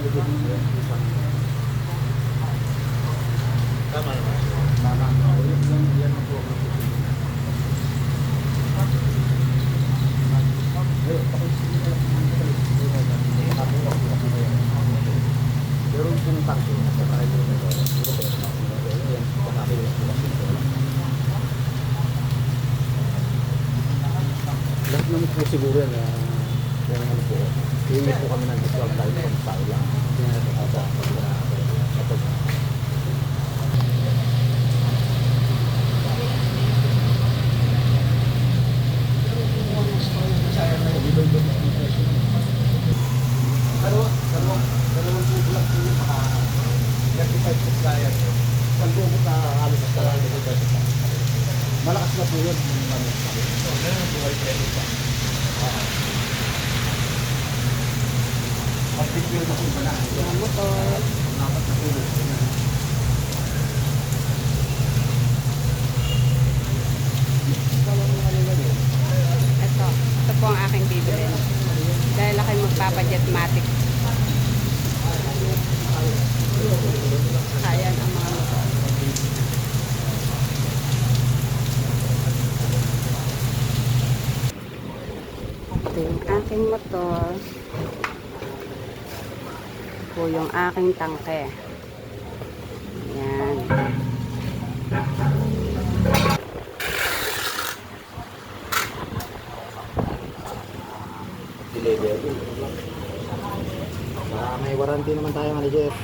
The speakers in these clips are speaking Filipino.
Tama naman. Tama naman. Yan, yan ang po ang Pero yung tangke, Lahat naman po siguro yan, ah. Yung ano po. Iinit po kami ng diswag tayo ng tao lang. Hindi na natin kasa. Kapag Dalawa, dalawang, dalawang tubulak po yung maka 35 supplier. Isang tubo na halos sa lang dito sa Malakas na po yun. So, meron po kayo pwede pa. Ah. Mga motor. Ito. Ito po ang aking bibili. Dahil ako'y magpapajetmatic. Ayan ang mga motor. Ito yung aking motor. Po yung aking tangke. Ayan. May warranty naman tayo manager.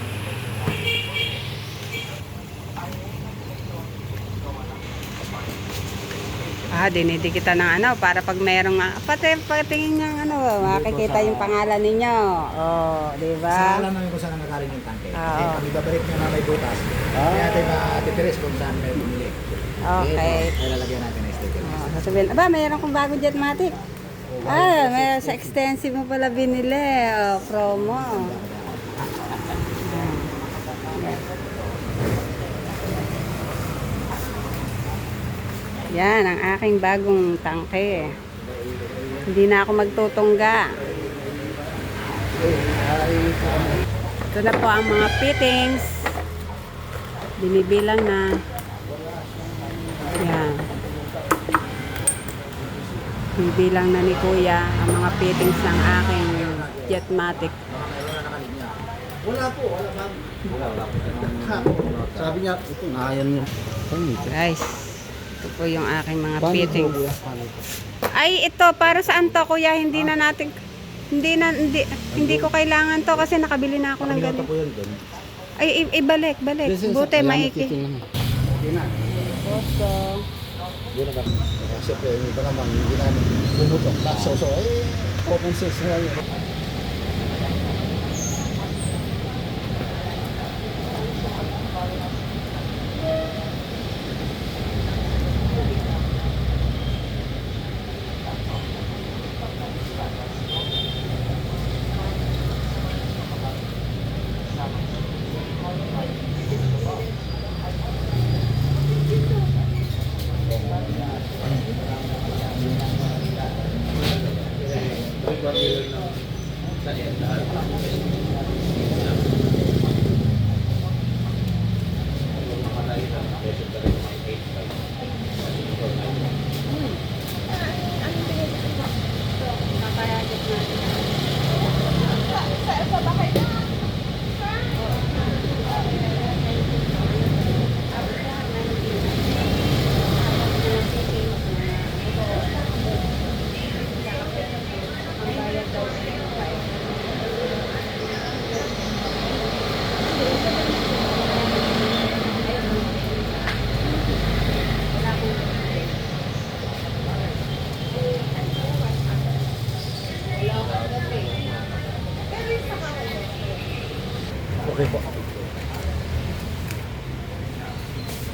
Ah, dinidikitan ng ano para pag ah, pati patingin ng ano, makikita yung pangalan ninyo. Oh, di Sa ba? alam namin kung saan nakakaling yung tangke. Oo. Eh, kami babalik nyo na may butas. Kaya natin matitiris kung saan kayo bumili. Okay. Ay lalagyan natin ng sticker. Oh, sasabihin, aba, mayroon kong bagong Jetmatic. Ah, may sa extensive mo pala binili. Oh, promo. Yan, ang aking bagong tangke. Hindi na ako magtutungga. Ito na po ang mga fittings. Binibilang na. Yan. Bibilang na ni Kuya ang mga fittings ng aking Jetmatic. Wala po, wala ma'am. Sabi niya, ito, nahayan niya. Guys, ito po yung aking mga Paano fittings. Ay, ito, para saan to, Kuya? Hindi na natin, hindi na, hindi, hindi ko kailangan to kasi nakabili na ako ng ganito. Ay, ibalik, balik. Buti, maiki. Oso. Hindi na. Siyempre, iba naman, hindi namin bumutok. So, so, eh, open sense na yun.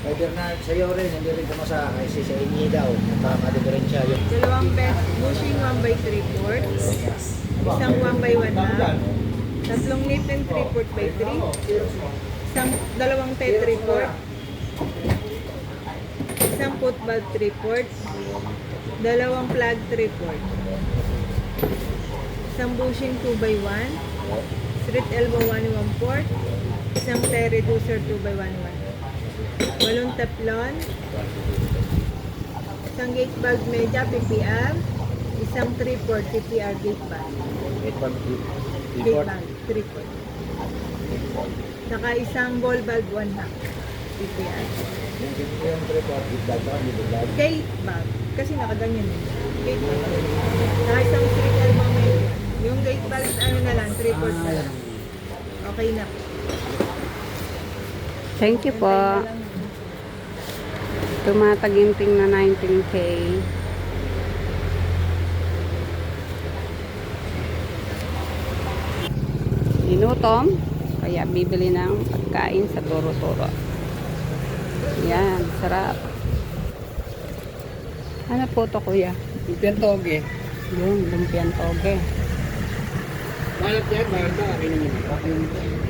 Kay Bernard, sa'yo rin, hindi rin kumasakay. Si sa inyo daw, nakaka-diferensya yun. Dalawang best bushing 1 by 3 fourths. Isang 1 by 1 half. Tatlong knit and 3 fourth by 3. Isang dalawang tie 3 fourth. Isang football 3 fourths. Dalawang flag 3 fourth. Isang bushing 2 by 1. Street elbow 1 1 fourth. Isang tie reducer 2 by 1 1. Walong taplon. Isang gate bag media, PPR. Isang 3 port PPR gate bag. 8.3. Gate bag, 3 port. Saka isang ball bag, 1 half. PPR. Yung 50 yung report, gitdag ba? Gitdag. Gate bag. Kasi nakaganyan yun. gate valve. Saka isang straight elbow may Yung gate valve, ano na lang, 3 port na lang. Okay na. Thank you po. Tumataginting na 19K. Inutom. Kaya bibili ng pagkain sa turo-turo. Yan, sarap. Ano po to kuya? Yung toge. Yung lumpiang toge. Bayad yan, bayad na. Naman. May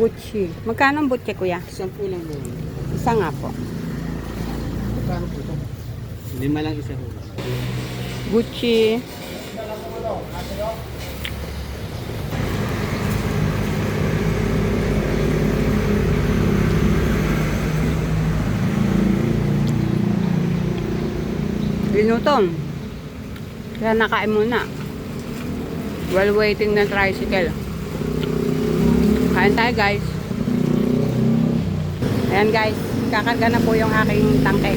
butchi. Magkano ang butchi kuya? Sampu lang po. Isa nga po. Magkano po ito? Lima lang isa po. Gucci. Binutom. Kaya nakain muna. While waiting ng tricycle. Kain tayo guys. Ayan guys. Kakarga na po yung aking tangke.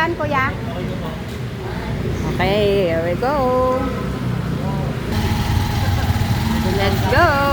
yan, kuya. Okay, here we go. Let's go.